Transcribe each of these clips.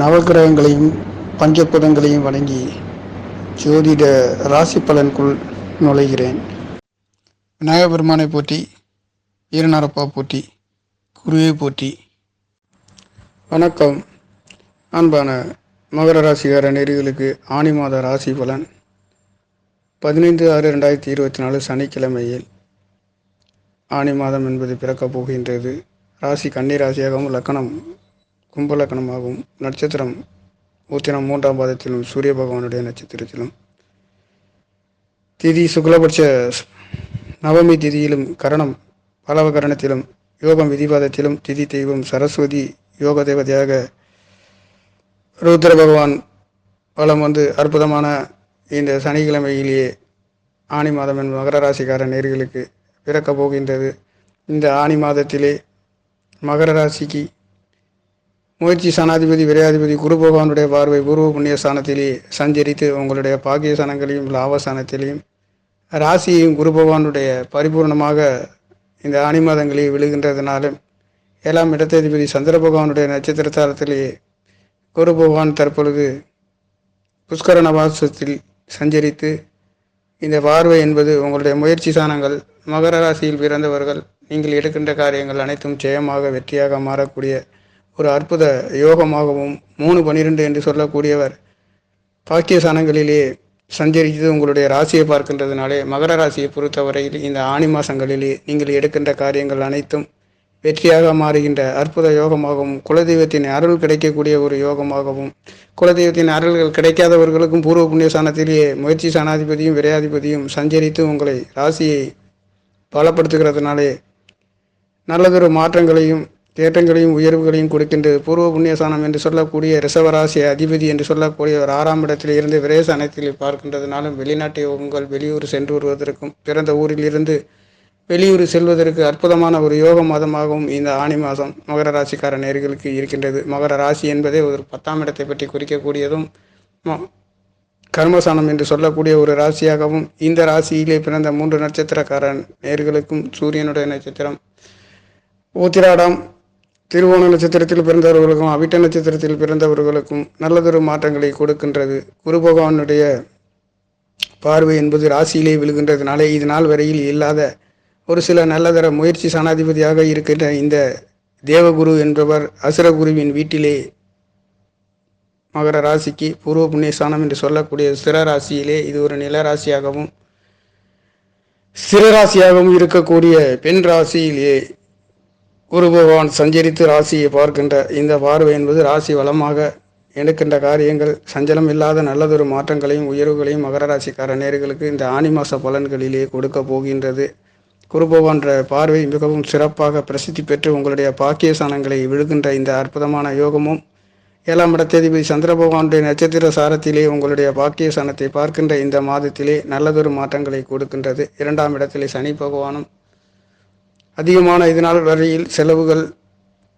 நவக்கிரகங்களையும் பஞ்சபுதங்களையும் வணங்கி ஜோதிட ராசி பலனுக்குள் நுழைகிறேன். விநாயகர் பெருமானை போற்றி வீரநரப்பா போற்றி குருவை போற்றி. வணக்கம். அன்பான மகர ராசிகார நெறிகளுக்கு ஆணி மாத ராசி பலன். பதினைந்து ஆறு ரெண்டாயிரத்தி இருபத்தி நாலு சனிக்கிழமையில் ஆணி மாதம் என்பது பிறக்கப் போகின்றது. ராசி கன்னி ராசியாகவும் லக்கணம் கும்பலக்கணமாகவும் நட்சத்திரம் ஊத்தினம் மூன்றாம் பாதத்திலும் சூரிய பகவானுடைய நட்சத்திரத்திலும். திதி சுக்லபட்ச நவமி திதியிலும் கரணம் பலவ கரணத்திலும் யோகம் விதிபாதத்திலும் திதி தெய்வம் சரஸ்வதி யோக தேவதையாக ருத்ர பகவான் வளம் வந்து அற்புதமான இந்த சனிக்கிழமையிலேயே ஆணி மாதம் என் மகர ராசிக்கார நேர்களுக்கு பிறக்கப் போகின்றது. இந்த ஆணி மாதத்திலே மகர ராசிக்கு முயற்சி சனாதிபதி விரையாதிபதி குரு பகவானுடைய பார்வை பூர்வ புண்ணிய ஸ்தானத்திலே சஞ்சரித்து உங்களுடைய பாக்கியஸ்தானங்களையும் லாபஸ்தானத்திலையும் ராசியையும் குரு பகவானுடைய பரிபூர்ணமாக இந்த ஆணி மாதங்களில் விழுகின்றதுனாலும் ஏழாம் இடத்ததிபதி சந்திர பகவானுடைய நட்சத்திரத்தாரத்திலேயே குரு பகவான் தற்பொழுது புஷ்கர நவாசத்தில் சஞ்சரித்து இந்த பார்வை என்பது உங்களுடைய முயற்சி சாணங்கள் மகர ராசியில் பிறந்தவர்கள் நீங்கள் எடுக்கின்ற காரியங்கள் அனைத்தும் ஜெயமாக வெற்றியாக மாறக்கூடிய ஒரு அற்புத யோகமாகவும் மூணு பனிரெண்டு என்று சொல்லக்கூடியவர் பாக்கிய சாணங்களிலே சஞ்சரித்து உங்களுடைய ராசியை பார்க்கின்றதுனாலே மகர ராசியை பொறுத்தவரையில் இந்த ஆணி மாதங்களிலே நீங்கள் எடுக்கின்ற காரியங்கள் அனைத்தும் வெற்றியாக மாறுகின்ற அற்புத யோகமாகவும் குலதெய்வத்தின் அருள் கிடைக்கக்கூடிய ஒரு யோகமாகவும் குலதெய்வத்தின் அருள்கள் கிடைக்காதவர்களுக்கும் பூர்வ புண்ணிய சாணத்திலேயே முயற்சி சாணாதிபதியும் விரையாதிபதியும் சஞ்சரித்து உங்களை ராசியை பலப்படுத்துகிறதுனாலே நல்லதொரு மாற்றங்களையும் தேட்டங்களையும் உயர்வுகளையும் கொடுக்கின்றது பூர்வ புண்ணியசானம் என்று சொல்லக்கூடிய ரிசவராசி அதிபதி என்று சொல்லக்கூடிய ஒரு ஆறாம் இடத்தில் இருந்து விரேசனத்தில் பார்க்கின்றதுனாலும் வெளிநாட்டை உங்கள் வெளியூர் சென்று வருவதற்கும் பிறந்த ஊரில் இருந்து வெளியூர் செல்வதற்கு அற்புதமான ஒரு யோக மாதமாகவும் இந்த ஆணி மாதம் மகர ராசிக்கார நேர்களுக்கு இருக்கின்றது. மகர ராசி என்பதே ஒரு பத்தாம் இடத்தை பற்றி குறிக்கக்கூடியதும் கர்மசானம் என்று சொல்லக்கூடிய ஒரு ராசியாகவும் இந்த ராசியிலே பிறந்த மூன்று நட்சத்திரக்காரன் நேர்களுக்கும் சூரியனுடைய நட்சத்திரம். ஊத்திராடம் திருவோண நட்சத்திரத்தில் பிறந்தவர்களுக்கும் அவிட்ட நட்சத்திரத்தில் பிறந்தவர்களுக்கும் நல்லதொரு மாற்றங்களை கொடுக்கின்றது. குரு பகவானுடைய பார்வை என்பது ராசியிலே விழுகின்றதுனாலே இது நாள் வரையில் இல்லாத ஒரு சில நல்லதர முயற்சி சனாதிபதியாக இருக்கின்ற இந்த தேவகுரு என்பவர் அசுரகுருவின் வீட்டிலே மகர ராசிக்கு பூர்வ புண்ணியஸ்தானம் என்று சொல்லக்கூடிய சிற ராசியிலே இது ஒரு நில ராசியாகவும் சிறராசியாகவும் இருக்கக்கூடிய பெண் ராசியிலே குரு பகவான் சஞ்சரித்து ராசியை பார்க்கின்ற இந்த பார்வை என்பது ராசி வளமாக எடுக்கின்ற காரியங்கள். சஞ்சலம் இல்லாத நல்லதொரு மாற்றங்களையும் உயர்வுகளையும் மகர ராசிக்கார நேர்களுக்கு இந்த ஆணி மாச பலன்களிலே கொடுக்க போகின்றது. குரு பகவான்ற பார்வை மிகவும் சிறப்பாக பிரசித்தி பெற்று உங்களுடைய பாக்கியசானங்களை விழுகின்ற இந்த அற்புதமான யோகமும் ஏழாம் இடத்தேதிபதி சந்திர பகவானுடைய நட்சத்திர சாரத்திலே உங்களுடைய பாக்கியசானத்தை பார்க்கின்ற இந்த மாதத்திலே நல்லதொரு மாற்றங்களை கொடுக்கின்றது. இரண்டாம் இடத்திலே சனி பகவானும் அதிகமான இதனால் வரையில் செலவுகள்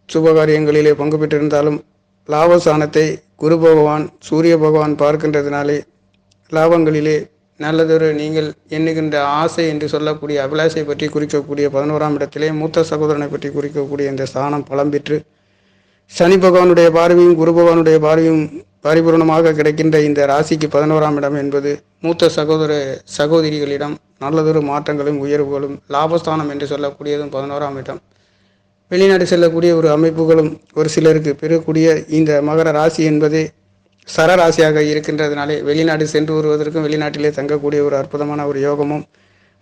சுபகாரியங்களிலே பங்கு பெற்றிருந்தாலும் லாபஸ்தானத்தை குரு பகவான் சூரிய பகவான் பார்க்கின்றதுனாலே லாபங்களிலே நல்லதொரு நீங்கள் எண்ணுகின்ற ஆசை என்று சொல்லக்கூடிய அபிலாஷை பற்றி குறிக்கக்கூடிய பதினோராம் இடத்திலே மூத்த சகோதரனை பற்றி குறிக்கக்கூடிய இந்த ஸ்தானம் பலம் பெற்று சனி பகவானுடைய பார்வையும் குரு பகவானுடைய பார்வையும் பரிபூர்ணமாக கிடைக்கின்ற இந்த ராசிக்கு பதினோராம் இடம் என்பது மூத்த சகோதர சகோதரிகளிடம் நல்லதொரு மாற்றங்களும் உயர்வுகளும் லாபஸ்தானம் என்று சொல்லக்கூடியதும் பதினோராம் இடம். வெளிநாடு செல்லக்கூடிய ஒரு அமைப்புகளும் ஒரு சிலருக்கு பெறக்கூடிய இந்த மகர ராசி என்பது சரராசியாக இருக்கின்றதுனாலே வெளிநாடு சென்று வருவதற்கும் வெளிநாட்டிலே தங்கக்கூடிய ஒரு அற்புதமான ஒரு யோகமும்.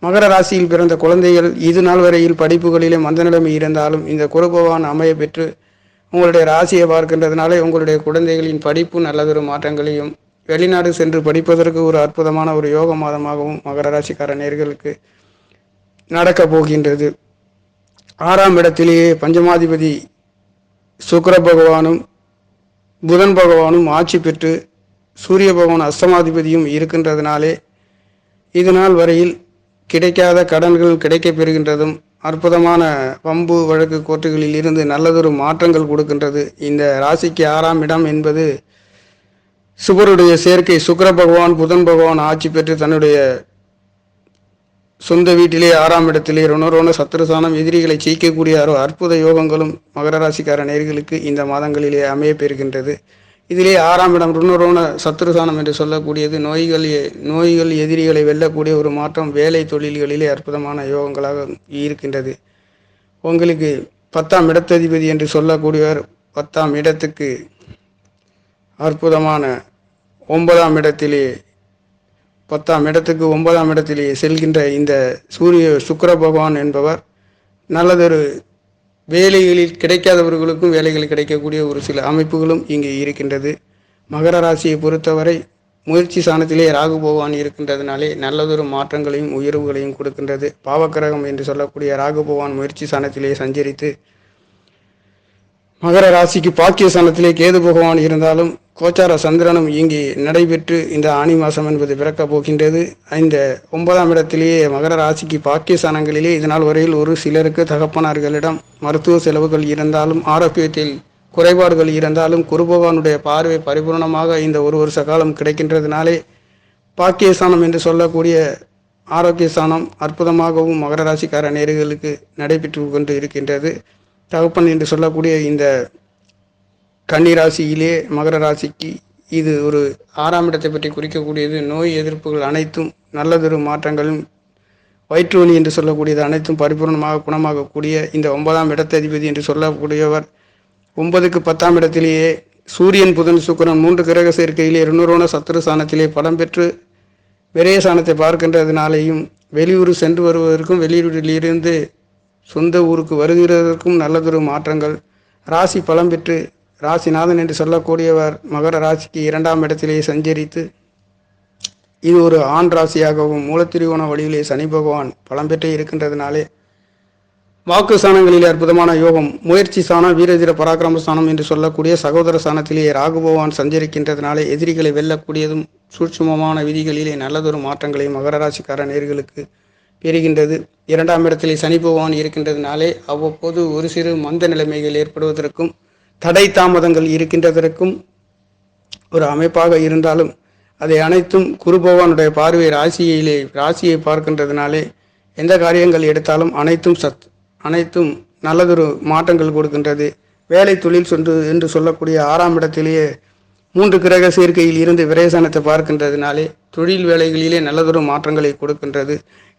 மகர ராசியில் பிறந்த குழந்தைகள் இது நாள் வரையில் படிப்புகளிலே மந்த நிலைமை இருந்தாலும் இந்த குருபவான் அமைய பெற்று உங்களுடைய ராசியை பார்க்கின்றதுனாலே உங்களுடைய குழந்தைகளின் படிப்பு நல்லதொரு மாற்றங்களையும் வெளிநாடு சென்று படிப்பதற்கு ஒரு அற்புதமான ஒரு யோக மாதமாகவும் மகர ராசிக்கார நேர்களுக்கு நடக்கப் போகின்றது. ஆறாம் இடத்திலேயே பஞ்சமாதிபதி சுக்கர பகவானும் புதன் பகவானும் ஆட்சி பெற்று சூரிய பகவான் அஸ்தமாதிபதியும் இருக்கின்றதுனாலே இது நாள் வரையில் கிடைக்காத கடன்கள் கிடைக்கப் பெறுகின்றதும் அற்புதமான பம்பு வழக்கு கோர்ட்டுகளில் இருந்து நல்லதொரு மாற்றங்கள் கொடுக்கின்றது. இந்த ராசிக்கு ஆறாம் இடம் என்பது சுபருடைய சேர்க்கை சுக்கர பகவான் புதன் பகவான் ஆட்சி பெற்று தன்னுடைய சொந்த வீட்டிலே ஆறாம் இடத்திலே ருணரோண சத்ருசானம் எதிரிகளை சீக்கக்கூடிய அற்புத யோகங்களும் மகர ராசிக்கார நேர்களுக்கு இந்த மாதங்களிலே அமைய பெறுகின்றது. இதிலே ஆறாம் இடம் ருணரோண சத்துருசானம் என்று சொல்லக்கூடியது. நோய்கள் நோய்கள் எதிரிகளை வெல்லக்கூடிய ஒரு மாற்றம் வேலை தொழில்களிலே அற்புதமான யோகங்களாக இருக்கின்றது. உங்களுக்கு பத்தாம் இடத்ததிபதி என்று சொல்லக்கூடியவர் பத்தாம் இடத்துக்கு அற்புதமான ஒன்பதாம் இடத்திலே பத்தாம் இடத்துக்கு ஒன்பதாம் இடத்திலே செல்கின்ற இந்த சூரிய சுக்கர பகவான் என்பவர் நல்லதொரு வேலைகளில் கிடைக்காதவர்களுக்கும் வேலைகள் கிடைக்கக்கூடிய ஒரு சில அமைப்புகளும் இங்கு இருக்கின்றது. மகர ராசியை பொறுத்தவரை முயற்சி சாணத்திலே ராகு பகவான் இருக்கின்றதுனாலே நல்லதொரு மாற்றங்களையும் உயர்வுகளையும் கொடுக்கின்றது. பாவக்கிரகம் என்று சொல்லக்கூடிய ராகு பகவான் முயற்சி சாணத்திலே சஞ்சரித்து மகர ராசிக்கு பாக்கிய ஸ்தானத்திலே கேது பகவான் இருந்தாலும் கோச்சார சந்திரனும் இங்கு நடைபெற்று இந்த ஆனி மாதம் என்பது பிறக்கப் போகின்றது. இந்த ஒன்பதாம் இடத்திலேயே மகர ராசிக்கு பாக்கியஸ்தானங்களிலே இதனால் வரையில் ஒரு சிலருக்கு தகப்பனார்களிடம் மருத்துவ செலவுகள் இருந்தாலும் ஆரோக்கியத்தில் குறைபாடுகள் இருந்தாலும் குரு பகவானுடைய பார்வை பரிபூர்ணமாக இந்த ஒரு வருஷ காலம் கிடைக்கின்றதுனாலே பாக்கியஸ்தானம் என்று சொல்லக்கூடிய ஆரோக்கிய ஸ்தானம் அற்புதமாகவும் மகர ராசிக்கார நேர்களுக்கு நடைபெற்று கொண்டு இருக்கின்றது. தகப்பன் என்று சொல்லக்கூடிய இந்த கன்னி ராசியிலே மகர ராசிக்கு இது ஒரு ஆறாம் இடத்தை பற்றி குறிக்கக்கூடியது. நோய் எதிர்ப்புகள் அனைத்தும் நல்லதொரு மாற்றங்களும் வயிற்றுவலி என்று சொல்லக்கூடியது அனைத்தும் பரிபூர்ணமாக குணமாகக்கூடிய இந்த ஒன்பதாம் இடத்ததிபதி என்று சொல்லக்கூடியவர். ஒன்பதுக்கு பத்தாம் இடத்திலேயே சூரியன் புதன் சுக்கிரன் மூன்று கிரக சேர்க்கையிலே இருநூறுவன சத்துரு சாணத்திலே பலம் பெற்று விரய சாணத்தை பார்க்கின்றதுனாலேயும் வெளியூர் சென்று வருவதற்கும் வெளியூரிலிருந்து சொந்த ஊருக்கு வருகிறதற்கும் நல்லதொரு மாற்றங்கள். ராசி பலம் பெற்று ராசிநாதன் என்று சொல்லக்கூடியவர் மகர ராசிக்கு இரண்டாம் இடத்திலே சஞ்சரித்து இது ஒரு ஆண் ராசியாகவும் மூலத்திரிகோண வழியிலே சனி பகவான் பலம் பெற்றே இருக்கின்றதுனாலே வாக்கு ஸ்தானங்களிலே அற்புதமான யோகம் முயற்சி ஸ்தானம் வீரதீர பராக்கிரம ஸ்தானம் என்று சொல்லக்கூடிய சகோதர ஸ்தானத்திலே ராகு பகவான் சஞ்சரிக்கின்றதுனாலே எதிரிகளை வெல்லக்கூடியதும் சூட்சுமமான விதிகளிலே நல்லதொரு மாற்றங்களை மகர ராசிக்கார நேர்களுக்கு பெறுகின்றது இரண்டாம் இடத்திலே சனி பகவான் இருக்கின்றதுனாலே அவ்வப்போது ஒரு சிறு மந்த நிலைமைகள் ஏற்படுவதற்கும் தடை தாமதங்கள் இருக்கின்றதற்கும் ஒரு அமைப்பாக இருந்தாலும் அதை அனைத்தும் குரு பகவானுடைய பார்வை ராசியிலே ராசியை பார்க்கின்றதுனாலே எந்த காரியங்கள் எடுத்தாலும் அனைத்தும் சத் அனைத்தும் நல்லதொரு மாற்றங்கள் கொடுக்கின்றது. வேலை தொழில் சொன்று என்று சொல்லக்கூடிய ஆறாம் இடத்திலேயே மூன்று கிரக சேர்க்கையில் இருந்து விரேசனத்தை பார்க்கின்றதுனாலே தொழில் வேலைகளிலே நல்லதொரு மாற்றங்களை கொடுக்கின்றது.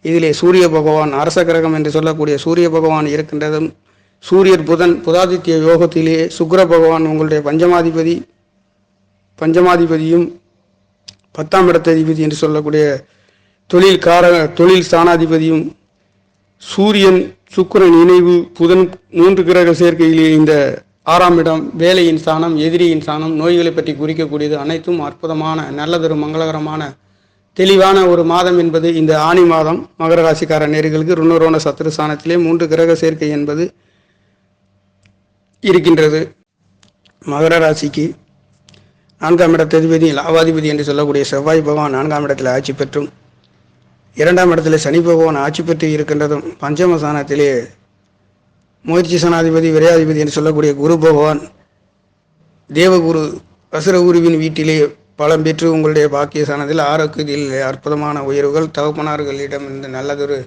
இதிலே சூரிய பகவான் அரச கிரகம் என்று சொல்லக்கூடிய சூரிய பகவான் இருக்கின்றதும் சூரியர் புதன் புதாதித்ய யோகத்திலே சுக்கிர பகவான் உங்களுடைய பஞ்சமாதிபதி பஞ்சமாதிபதியும் பத்தாம் இடத்ததிபதி என்று சொல்லக்கூடிய தொழில் கார தொழில் ஸ்தானாதிபதியும் சூரியன் சுக்கிரன் இணைவு புதன் மூன்று கிரக சேர்க்கையிலே இந்த ஆறாம் இடம் வேலையின் சாணம் எதிரியின் சாணம் நோய்களை பற்றி குறிக்கக்கூடியது அனைத்தும் அற்புதமான நல்லதொரு மங்களகரமான தெளிவான ஒரு மாதம் என்பது இந்த ஆனி மாதம். மகர ராசிக்கார நேர்களுக்கு ருணரோண சத்துரு சாணத்திலே மூன்று கிரக சேர்க்கை என்பது இருக்கின்றது. மகர ராசிக்கு நான்காம் இடத்ததிபதி லாவாதிபதி என்று சொல்லக்கூடிய செவ்வாய் பகவான் நான்காம் இடத்தில் ஆட்சி பெற்றும் இரண்டாம் இடத்தில் சனி பகவான் ஆட்சி பெற்று இருக்கின்றதும் பஞ்சம சாணத்திலே முயற்சி சனாதிபதி விரையாதிபதி என்று சொல்லக்கூடிய குரு பகவான் தேவகுரு அசுரகுருவின் வீட்டிலே பலம் பெற்று உங்களுடைய பாக்கியசானதில் ஆரோக்கியத்தில் அற்புதமான உயர்வுகள் தகப்பனார்களிடம் இருந்து நல்லதொரு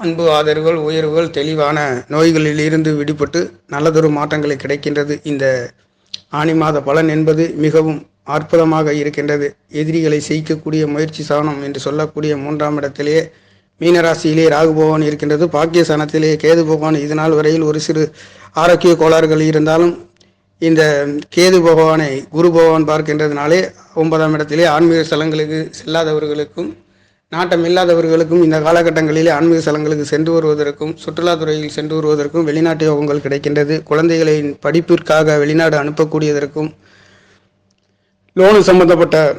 அன்பு ஆதரவுகள் உயர்வுகள் தெளிவான நோய்களில் இருந்து விடுபட்டு நல்லதொரு மாற்றங்களை கிடைக்கின்றது. இந்த ஆனி மாத பலன் என்பது மிகவும் அற்புதமாக இருக்கின்றது. எதிரிகளை செய்யக்கூடிய முயற்சி சாணம் என்று சொல்லக்கூடிய மூன்றாம் இடத்திலேயே மீனராசியிலே ராகு பகவான் இருக்கின்றது. பாக்கிய கேது பகவான் இதனால் வரையில் ஒரு சிறு ஆரோக்கிய கோளாறுகள் இருந்தாலும் இந்த கேது பகவானை குரு பகவான் பார்க்கின்றதுனாலே ஒன்பதாம் இடத்திலே ஆன்மீக ஸ்தலங்களுக்கு செல்லாதவர்களுக்கும் நாட்டம் இல்லாதவர்களுக்கும் இந்த காலகட்டங்களிலே ஆன்மீக ஸ்தலங்களுக்கு சென்று வருவதற்கும் சுற்றுலாத்துறையில் சென்று வருவதற்கும் வெளிநாட்டு யோகங்கள் கிடைக்கின்றது. குழந்தைகளின் படிப்பிற்காக வெளிநாடு அனுப்பக்கூடியதற்கும் லோனு சம்பந்தப்பட்ட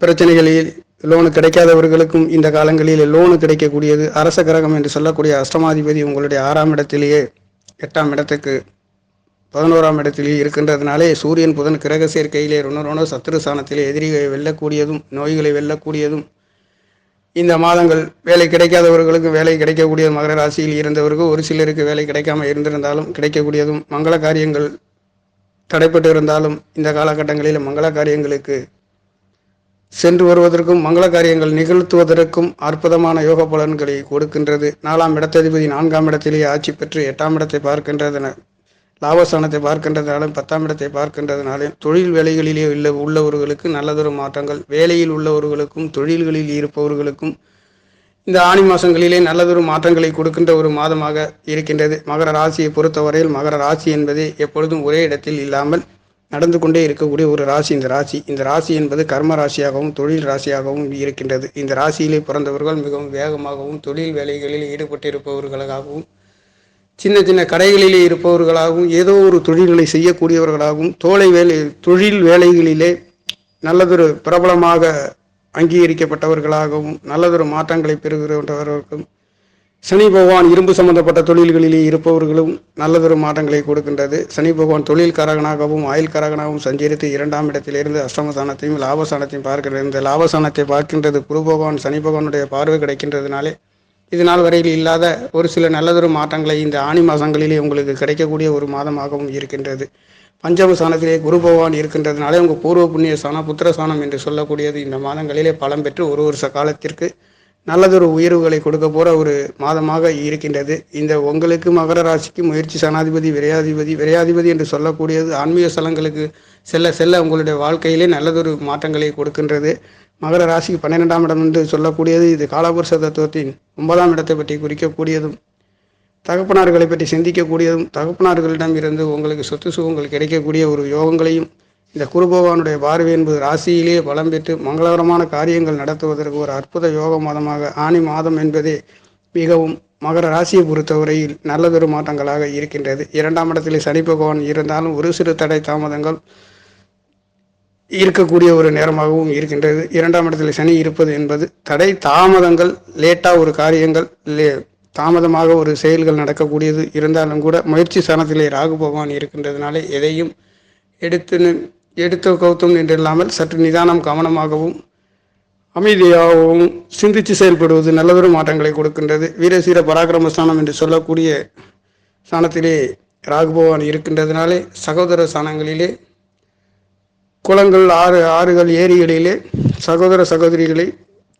பிரச்சனைகளில் லோனு கிடைக்காதவர்களுக்கும் இந்த காலங்களில் லோனு கிடைக்கக்கூடியது அரச கிரகம் என்று சொல்லக்கூடிய அஷ்டமாதிபதி உங்களுடைய ஆறாம் இடத்திலேயே எட்டாம் இடத்துக்கு பதினோராம் இடத்திலேயே இருக்கின்றதுனாலே சூரியன் புதன் கிரக சேர்க்கையிலே ருணரோண சத்துரு சாணத்திலே எதிரிகளை வெல்லக்கூடியதும் நோய்களை வெல்லக்கூடியதும் இந்த மாதங்கள் வேலை கிடைக்காதவர்களுக்கு வேலை கிடைக்கக்கூடிய மகர ராசியில் இருந்தவர்கள் ஒரு சிலருக்கு வேலை கிடைக்காம இருந்திருந்தாலும் கிடைக்கக்கூடியதும் மங்கள காரியங்கள் தடைப்பட்டு இருந்தாலும் இந்த காலகட்டங்களில் மங்கள காரியங்களுக்கு சென்று வருவதற்கும் மங்கள காரியங்கள் நிகழ்த்துவதற்கும் அற்புதமான யோக பலன்களை கொடுக்கின்றது. நாலாம் இடத்ததிபதி நான்காம் இடத்திலேயே ஆட்சி பெற்று எட்டாம் இடத்தை பார்க்கின்றதன லாபஸ்தானத்தை பார்க்கின்றதுனாலும் பத்தாம் இடத்தை பார்க்கின்றதுனாலும் தொழில் வேலைகளிலே உள்ள உள்ளவர்களுக்கு நல்லதொரு மாற்றங்கள் வேலையில் உள்ளவர்களுக்கும் தொழில்களில் இருப்பவர்களுக்கும் இந்த ஆணி மாதங்களிலே நல்லதொரு மாற்றங்களை கொடுக்கின்ற ஒரு மாதமாக இருக்கின்றது. மகர ராசியை பொறுத்தவரையில் மகர ராசி என்பது எப்பொழுதும் ஒரே இடத்தில் இல்லாமல் நடந்து கொண்டே இருக்கக்கூடிய ஒரு ராசி. இந்த ராசி இந்த ராசி என்பது கர்ம ராசியாகவும் தொழில் ராசியாகவும் இருக்கின்றது. இந்த ராசியிலே பிறந்தவர்கள் மிகவும் வேகமாகவும் தொழில் வேலைகளில் ஈடுபட்டிருப்பவர்களாகவும் சின்ன சின்ன கடைகளிலே இருப்பவர்களாகவும் ஏதோ ஒரு தொழில்களை செய்யக்கூடியவர்களாகவும் தோலை வேலை தொழில் வேலைகளிலே நல்லதொரு பிரபலமாக அங்கீகரிக்கப்பட்டவர்களாகவும் நல்லதொரு மாற்றங்களை பெறுகிறவர்களுக்கும் சனி பகவான் இரும்பு சம்பந்தப்பட்ட தொழில்களிலே இருப்பவர்களும் நல்லதொரு மாற்றங்களை கொடுக்கின்றது. சனி பகவான் தொழில் கரகனாகவும் ஆயுள் கரகனாகவும் சஞ்சரித்து இரண்டாம் இடத்திலிருந்து அஷ்டமஸ்தானத்தையும் லாபஸ்தானத்தையும் பார்க்கிறது இந்த லாபஸ்தானத்தை பார்க்கின்றது குரு பகவான் சனி பகவானுடைய பார்வை கிடைக்கின்றதுனாலே இது நாள் வரையில் இல்லாத ஒரு சில நல்லதொரு மாற்றங்களை இந்த ஆணி மாதங்களிலே உங்களுக்கு கிடைக்கக்கூடிய ஒரு மாதமாகவும் இருக்கின்றது. பஞ்சம சாணத்திலே குரு பகவான் இருக்கின்றதுனாலே உங்கள் பூர்வ புண்ணிய சாணம் புத்திர சாணம் என்று சொல்லக்கூடியது இந்த மாதங்களிலே பலம் பெற்று ஒரு வருஷ காலத்திற்கு நல்லதொரு உயர்வுகளை கொடுக்க போற ஒரு மாதமாக இருக்கின்றது. இந்த உங்களுக்கு மகர ராசிக்கு முயற்சி சனாதிபதி விரையாதிபதி விரையாதிபதி என்று சொல்லக்கூடியது ஆன்மீக ஸ்தலங்களுக்கு செல்ல செல்ல உங்களுடைய வாழ்க்கையிலே நல்லதொரு மாற்றங்களை கொடுக்கின்றது. மகர ராசிக்கு பன்னிரெண்டாம் இடம் என்று சொல்லக்கூடியது இது காலபுருஷ தத்துவத்தின் ஒன்பதாம் இடத்தை பற்றி குறிக்கக்கூடியதும் தகப்பனார்களை பற்றி சிந்திக்கக்கூடியதும் தகப்பனார்களிடம் இருந்து உங்களுக்கு சொத்து சுகங்கள் கிடைக்கக்கூடிய ஒரு யோகங்களையும் இந்த குருபகவானுடைய பார்வை என்பது ராசியிலே பலம் பெற்று மங்களகரமான காரியங்கள் நடத்துவதற்கு ஒரு அற்புத யோக மாதமாக ஆணி மாதம் என்பதே மிகவும் மகர ராசியை பொறுத்தவரையில் நல்லதொரு மாற்றங்களாக இருக்கின்றது. இரண்டாம் இடத்திலே சனி பகவான் இருந்தாலும் ஒரு சிறு தடை தாமதங்கள் இருக்கக்கூடிய ஒரு நேரமாகவும் இருக்கின்றது. இரண்டாம் இடத்தில் சனி இருப்பது என்பது தடை தாமதங்கள் லேட்டாக ஒரு காரியங்கள் லே தாமதமாக ஒரு செயல்கள் நடக்கக்கூடியது இருந்தாலும் கூட முயற்சி ஸ்தானத்திலே ராகு பகவான் இருக்கின்றதுனாலே எதையும் எடுத்து எடுத்து கௌத்தம் என்றில்லாமல் சற்று நிதானம் கவனமாகவும் அமைதியாகவும் சிந்தித்து செயல்படுவது நல்லதொரு மாற்றங்களை கொடுக்கின்றது. வீரசீர பராக்கிரம ஸ்தானம் என்று சொல்லக்கூடிய ஸ்தானத்திலே ராகுபவான் இருக்கின்றதுனாலே சகோதர ஸ்தானங்களிலே குளங்கள் ஆறு ஆறுகள் ஏரிகளிலே சகோதர சகோதரிகளை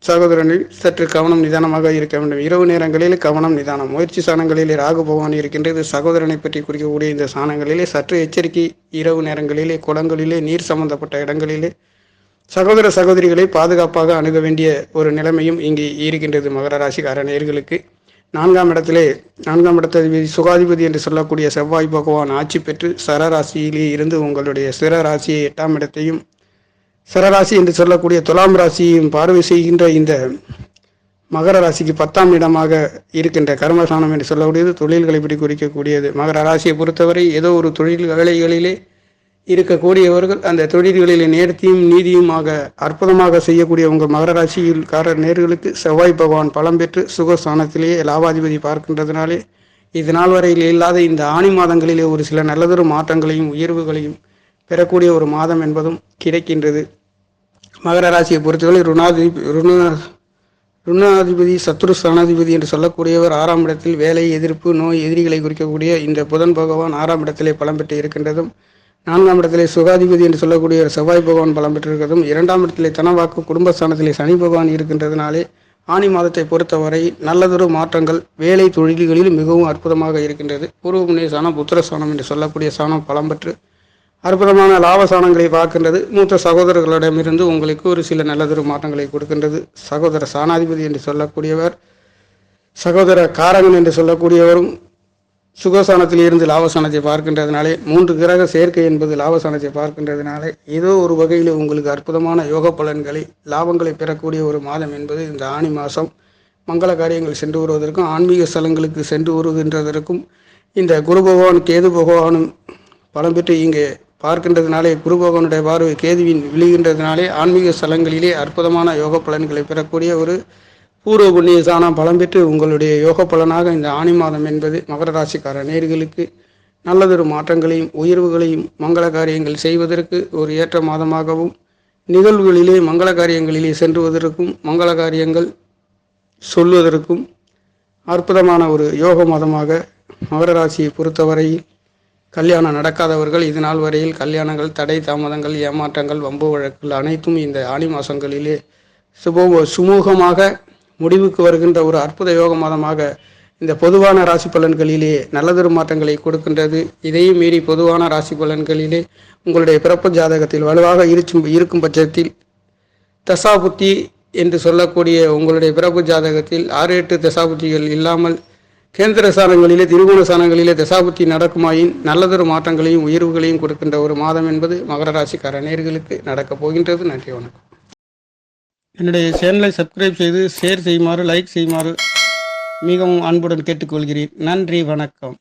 சகோதரனில் சற்று கவனம் நிதானமாக இருக்க வேண்டும். இரவு நேரங்களில் கவனம் நிதானம். முயற்சி சாணங்களிலே ராகு பகவான் இருக்கின்றது. சகோதரனை பற்றி குறிக்கக்கூடிய இந்த சாணங்களிலே சற்று எச்சரிக்கை. இரவு நேரங்களிலே குளங்களிலே நீர் சம்பந்தப்பட்ட இடங்களிலே சகோதர சகோதரிகளை பாதுகாப்பாக அணுக வேண்டிய ஒரு நிலைமையும் இங்கே இருக்கின்றது மகர ராசிக்கார நேர்களுக்கு. நான்காம் இடத்திலே நான்காம் இடத்ததிபதி சுகாதிபதி என்று சொல்லக்கூடிய செவ்வாய் பகவான் ஆட்சி பெற்று சரராசியிலே இருந்து உங்களுடைய சிற ராசியை எட்டாம் இடத்தையும் சரராசி என்று சொல்லக்கூடிய துலாம் ராசியும் பார்வை செய்கின்ற இந்த மகர ராசிக்கு பத்தாம் இடமாக இருக்கின்ற கர்மஸ்தானம் என்று சொல்லக்கூடியது தொழில்களை இப்படி குறிக்கக்கூடியது. மகர ராசியை பொறுத்தவரை ஏதோ ஒரு தொழில் வேலைகளிலே இருக்கக்கூடியவர்கள் அந்த தொழில்களிலே நேர்த்தியும் நீதியுமாக அற்புதமாக செய்யக்கூடிய உங்கள் மகர ராசியில் கார நேர்களுக்கு செவ்வாய் பகவான் பலம் பெற்று சுகஸ்தானத்திலேயே லாபாதிபதி பார்க்கின்றதுனாலே இது நாள் வரையில் இல்லாத இந்த ஆணி மாதங்களிலே ஒரு சில நல்லதொரு மாற்றங்களையும் உயர்வுகளையும் பெறக்கூடிய ஒரு மாதம் என்பதும் கிடைக்கின்றது. மகர ராசியை பொறுத்தவரை ருணாதிபதி ருண ருணாதிபதி சத்ரு ஸ்தானாதிபதி என்று சொல்லக்கூடியவர் ஆறாம் இடத்தில் வேலை எதிர்ப்பு நோய் எதிரிகளை குறிக்கக்கூடிய இந்த புதன் பகவான் ஆறாம் இடத்திலே பலம் பெற்று இருக்கின்றதும் நான்காம் இடத்திலே சுகாதிபதி என்று சொல்லக்கூடிய ஒரு செவ்வாய் பகவான் பலம் பெற்றிருக்கிறதும் இரண்டாம் இடத்திலே தனவாக்கு குடும்பஸ்தானத்திலே சனி பகவான் இருக்கின்றதுனாலே ஆணி மாதத்தை பொறுத்தவரை நல்லதொரு மாற்றங்கள் வேலை தொழில்களில் மிகவும் அற்புதமாக இருக்கின்றது. பூர்வ புண்ணிய சாணம் புத்திர சாணம் என்று சொல்லக்கூடிய சாணம் பலம் பெற்று அற்புதமான லாபசானங்களை பார்க்கின்றது. மூத்த சகோதரர்களிடமிருந்து உங்களுக்கு ஒரு சில நல்லதொரு மாற்றங்களை கொடுக்கின்றது. சகோதர சாணாதிபதி என்று சொல்லக்கூடியவர் சகோதர காரகன் என்று சொல்லக்கூடியவரும் சுகசானத்தில் இருந்து லாபசானத்தை பார்க்கின்றதுனாலே மூன்று கிரக சேர்க்கை என்பது லாபசானத்தை பார்க்கின்றதுனாலே ஏதோ ஒரு வகையில் உங்களுக்கு அற்புதமான யோக பலன்களை லாபங்களை பெறக்கூடிய ஒரு மாதம் என்பது இந்த ஆணி மாதம். மங்கள காரியங்கள் சென்று வருவதற்கும் ஆன்மீக ஸ்தலங்களுக்கு சென்று வருகின்றதற்கும் இந்த குரு பகவான் கேது பகவானும் பலம் பெற்று இங்கே பார்க்கின்றதுனாலே குரு பகவானுடைய பார்வை கேதுவின் விழுகின்றதுனாலே ஆன்மீக ஸ்தலங்களிலே அற்புதமான யோக பலன்களை பெறக்கூடிய ஒரு பூர்வ புண்ணிய சாணம் பலம் பெற்று உங்களுடைய யோக பலனாக இந்த ஆணி மாதம் என்பது மகர ராசிக்கார நேர்களுக்கு நல்லதொரு மாற்றங்களையும் உயர்வுகளையும் மங்கள காரியங்கள் செய்வதற்கு ஒரு ஏற்ற மாதமாகவும் நிகழ்வுகளிலே மங்கள காரியங்களிலே சென்றுவதற்கும் மங்கள காரியங்கள் சொல்வதற்கும் அற்புதமான ஒரு யோக மாதமாக மகர ராசியை பொறுத்தவரையில் கல்யாணம் நடக்காதவர்கள் இது நாள் வரையில் கல்யாணங்கள் தடை தாமதங்கள் ஏமாற்றங்கள் வம்பு வழக்குகள் அனைத்தும் இந்த ஆணி மாதங்களிலே சுப சுமூகமாக முடிவுக்கு வருகின்ற ஒரு அற்புத யோக மாதமாக இந்த பொதுவான ராசி பலன்களிலே நல்லதொரு மாற்றங்களை கொடுக்கின்றது. இதையும் மீறி பொதுவான ராசி பலன்களிலே உங்களுடைய பிறப்பு ஜாதகத்தில் வலுவாக இருக்கும் இருக்கும் பட்சத்தில் தசாபுத்தி என்று சொல்லக்கூடிய உங்களுடைய பிறப்பு ஜாதகத்தில் ஆறு எட்டு தசாபுத்திகள் இல்லாமல் கேந்திர சாணங்களிலே திருகோண சாணங்களிலே தசாபுத்தி நடக்குமாயின் நல்லதொரு மாற்றங்களையும் உயர்வுகளையும் கொடுக்கின்ற ஒரு மாதம் என்பது மகர ராசிக்கார நேர்களுக்கு நடக்கப் போகின்றது. நன்றி வணக்கம். என்னுடைய சேனலை சப்ஸ்கிரைப் செய்து ஷேர் செய்யுமாறு லைக் செய்யுமாறு மிகவும் அன்புடன் கேட்டுக்கொள்கிறேன். நன்றி வணக்கம்.